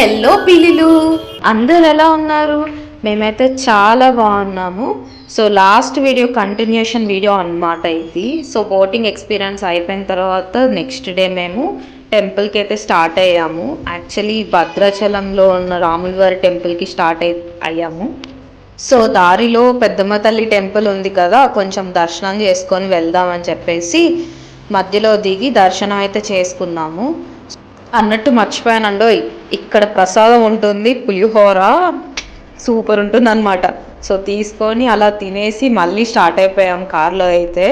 Hello పిల్లిలు. అందరు ఎలా ఉన్నారు? మేమైతే చాలా బాగున్నాము. So last video continuation video అన్నమాట ఇది. సో బోటింగ్ ఎక్స్పీరియన్స్ అయిపోయిన తర్వాత నెక్స్ట్ డే మేము టెంపుల్కి అయితే స్టార్ట్ అయ్యాము. యాక్చువల్లీ భద్రాచలంలో ఉన్న రాములవారి టెంపుల్కి స్టార్ట్ అయి అయ్యాము. సో దారిలో పెద్దమ్మ తల్లి టెంపుల్ ఉంది కదా కొంచెం దర్శనం చేసుకొని వెళ్దామని చెప్పేసి మధ్యలో దిగి దర్శనం అయితే చేసుకున్నాము. అన్నట్టు మర్చిపోయానండో ఇక్కడ ప్రసాదం ఉంటుంది పులిహోర సూపర్ ఉంటుంది అనమాట సో తీసుకొని అలా తినేసి మళ్ళీ స్టార్ట్ అయిపోయాం కార్లో అయితే.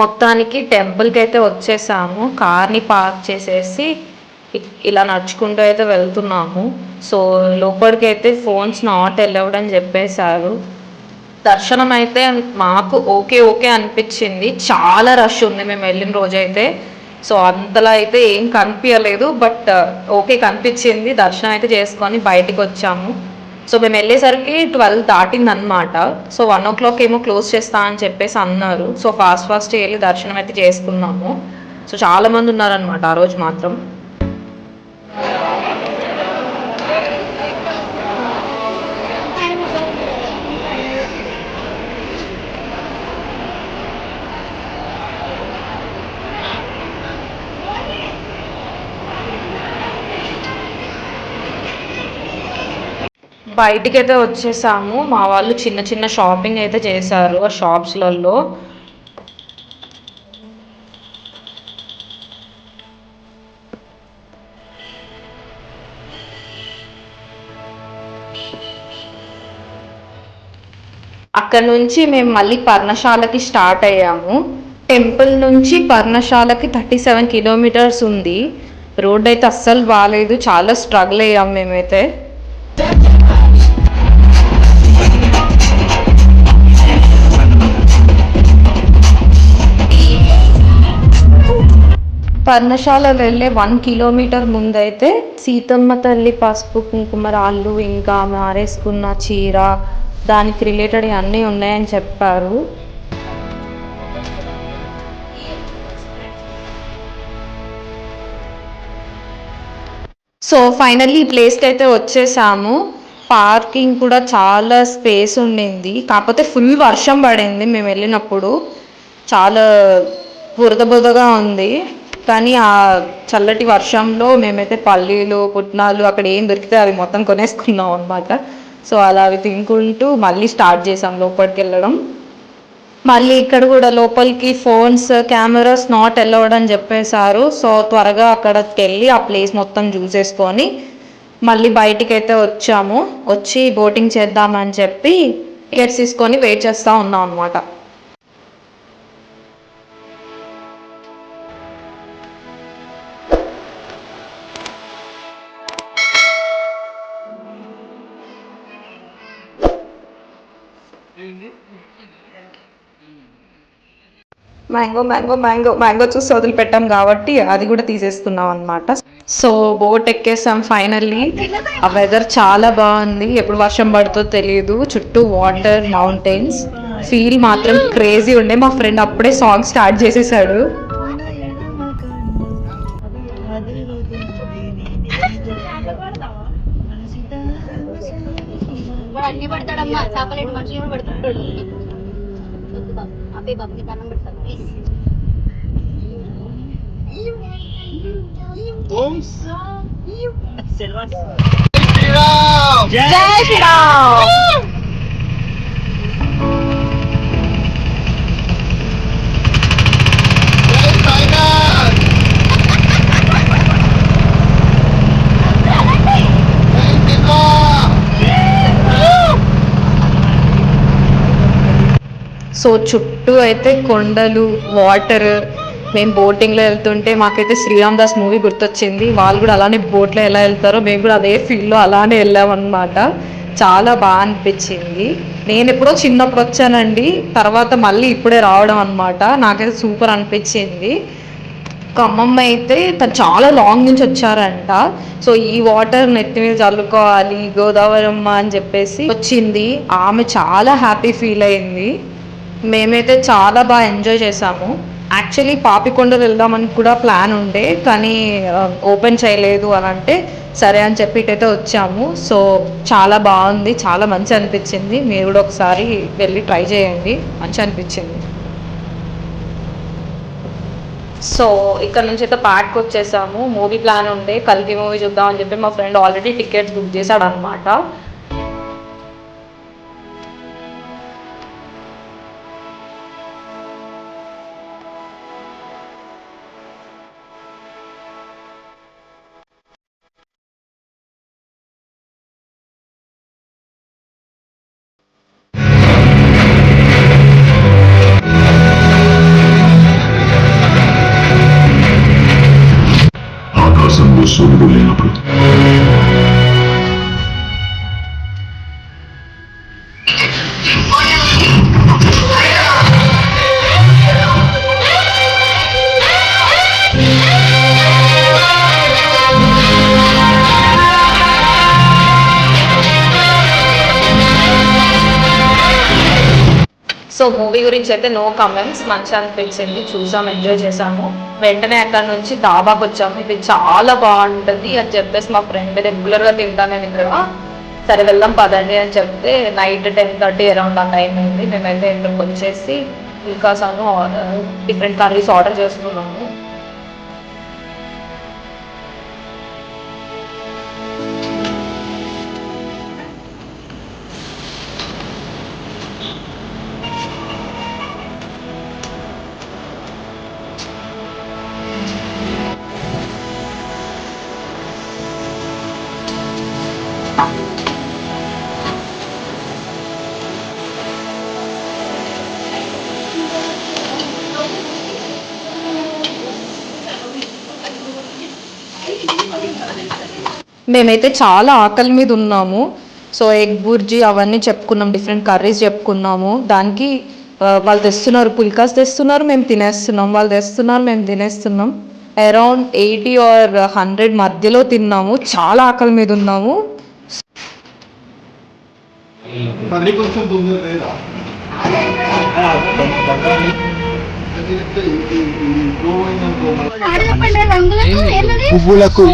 మొత్తానికి టెంపుల్కి అయితే వచ్చేసాము. కార్ని పార్క్ చేసేసి ఇలా నడుచుకుంటూ అయితే వెళ్తున్నాము. సో లోపలికి అయితే ఫోన్స్ నాట్ అలౌడ్ అని చెప్పేశారు. దర్శనం అయితే మాకు ఓకే ఓకే అనిపించింది. చాలా రష్ ఉంది మేము వెళ్ళిన రోజైతే. సో అంతలా అయితే ఏం కనిపించలేదు బట్ ఓకే కనిపించింది. దర్శనం అయితే చేసుకొని బయటికి వచ్చాము. సో మేము వెళ్ళేసరికి ట్వెల్వ్ దాటింది అనమాట సో వన్ ఓ క్లాక్ ఏమో క్లోజ్ చేస్తా అని చెప్పేసి అన్నారు. సో ఫాస్ట్ ఫాస్ట్ వెళ్ళి దర్శనం అయితే చేసుకున్నాము. సో చాలా మంది ఉన్నారనమాట ఆ రోజు మాత్రం. బయటికైతే అయితే వచ్చేసాము. మా వాళ్ళు చిన్న చిన్న షాపింగ్ అయితే చేశారు ఆ షాప్స్లలో అక్కడ నుంచి మేము మళ్ళీ పర్ణశాలకి స్టార్ట్ అయ్యాము. టెంపుల్ నుంచి పర్ణశాలకి థర్టీ సెవెన్ కిలోమీటర్స్ ఉంది. రోడ్ అయితే అస్సలు బాగాలేదు చాలా స్ట్రగుల్ అయ్యాము మేమైతే. పర్ణశాలలు వెళ్ళే వన్ కిలోమీటర్ ముందైతే సీతమ్మ తల్లి పసుపు కుంకుమ రాళ్ళు ఇంకా మారేసుకున్న చీర దానికి రిలేటెడ్ అన్నీ ఉన్నాయని చెప్పారు. సో ఫైనల్లీ ఈ ప్లేస్కి అయితే వచ్చేసాము. పార్కింగ్ కూడా చాలా స్పేస్ ఉండింది. కాకపోతే ఫుల్ వర్షం పడింది. మేము వెళ్ళినప్పుడు చాలా బురద బురదగా ఉంది. కానీ ఆ చల్లటి వర్షంలో మేమైతే పల్లీలు పుట్నాలు అక్కడ ఏం దొరికితే అవి మొత్తం కొనేసుకున్నాం అనమాట సో అలా అవి తినుకుంటూ మళ్ళీ స్టార్ట్ చేసాం లోపలికి వెళ్ళడం మళ్ళీ ఇక్కడ కూడా లోపలికి ఫోన్స్ కెమెరాస్ నాట్ అలౌడ్ అని చెప్పేశారు. సో త్వరగా అక్కడికి వెళ్ళి ఆ ప్లేస్ మొత్తం చూసేసుకొని మళ్ళీ బయటికి అయితే వచ్చాము. వచ్చి బోటింగ్ చేద్దామని చెప్పి టికెట్స్ తీసుకొని వెయిట్ చేస్తూ ఉన్నాం అనమాట మ్యాంగో మ్యాంగో మ్యాంగో మ్యాంగో చూసి వదిలిపెట్టాం కాబట్టి అది కూడా తీసేస్తున్నాం అనమాట సో బోట్ ఎక్కేసాం ఫైనల్లీ ఆ వెదర్ చాలా బాగుంది. ఎప్పుడు వర్షం పడుతుందో తెలియదు చుట్టూ వాటర్ మౌంటైన్స్ ఫీల్ మాత్రం క్రేజీ ఉండే. మా ఫ్రెండ్ అప్పుడే సాంగ్ స్టార్ట్ చేసేసాడు. అన్ని పెడతాడమ్మా చాపలేని మనిషి కూడా పెడతాడు వద్దు బాబు అబ్బే బాబు నీకు అన్నం పెడతాను ప్లీజ్ జై శ్రీరామ్ సో చుట్టూ అయితే కొండలు వాటర్ మేము బోటింగ్లో వెళ్తుంటే మాకైతే శ్రీరామ్ దాస్ మూవీ గుర్తొచ్చింది. వాళ్ళు కూడా అలానే బోట్లో ఎలా వెళ్తారో మేము కూడా అదే ఫీల్డ్లో అలానే వెళ్ళామన్నమాట. చాలా బాగా అనిపించింది. నేను ఎప్పుడో చిన్నప్పుడు వచ్చానండి. తర్వాత మళ్ళీ ఇప్పుడే రావడం అనమాట నాకైతే సూపర్ అనిపించింది. ఒక అమ్మమ్మ అయితే తను చాలా లాంగ్ నుంచి వచ్చారంట. సో ఈ వాటర్ నెత్తి మీద చల్లుకోవాలి గోదావరి అమ్మ అని చెప్పేసి వచ్చింది. ఆమె చాలా హ్యాపీ ఫీల్ అయింది. మేమైతే చాలా బాగా ఎంజాయ్ చేసాము యాక్చువల్లీ పాపికొండలు వెళ్దామని కూడా ప్లాన్ ఉండే కానీ um, ఓపెన్ చేయలేదు అని అంటే సరే అని చెప్పి ఇటైతే వచ్చాము. సో చాలా బాగుంది చాలా మంచి అనిపించింది. మీరు కూడా ఒకసారి వెళ్ళి ట్రై చేయండి. మంచి అనిపించింది. సో ఇక్కడ నుంచి అయితే పార్క్ వచ్చేసాము. మూవీ ప్లాన్ ఉండే కల్కి మూవీ చూద్దాం అని చెప్పి మా ఫ్రెండ్ ఆల్రెడీ టికెట్స్ బుక్ చేశాడు అనమాట falando sobre o livro. Movie గురించి అయితే నో కమెంట్స్ మంచి అనిపించింది. చూసాం ఎంజాయ్ చేసాము. వెంటనే అక్కడ నుంచి దాబాకి వచ్చాము. ఇది చాలా బాగుంటుంది అని చెప్పేసి మా ఫ్రెండ్ రెగ్యులర్గా తింటాను నేను ఇక్కడ సరే వెళ్దాం పదండి అని చెప్తే నైట్ టెన్ థర్టీ అరౌండ్ ఆ టైం అయింది. మేమైతే ఇక్కడికి వచ్చేసి ఇంకా సను డిఫరెంట్ కర్రీస్ ఆర్డర్ చేసుకున్నాము. మేమైతే చాలా ఆకలి మీద ఉన్నాము. సో ఎగ్ బుర్జీ అవన్నీ చెప్పుకున్నాం డిఫరెంట్ కర్రీస్ చెప్పుకున్నాము. దానికి వాళ్ళు తెస్తున్నారు పుల్కాస్ తెస్తున్నారు మేము తినేస్తున్నాం. వాళ్ళు తెస్తున్నారు మేము తినేస్తున్నాం. అరౌండ్ ఎయిటీ ఆర్ హండ్రెడ్ మధ్యలో తిన్నాము. చాలా ఆకలి మీద ఉన్నాము. కొంచెం లేదా పువ్వులకు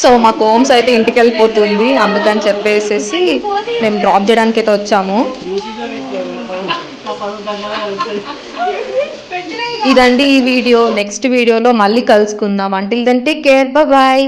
సో మా హోమ్స్ అయితే ఇంటికి వెళ్ళిపోతుంది అందుకని చెప్పేసి మేము డ్రాప్ చేయడానికి అయితే వచ్చాము. ఇదండి ఈ వీడియో. నెక్స్ట్ వీడియోలో మళ్ళీ కలుసుకుందాం. Until then take care bye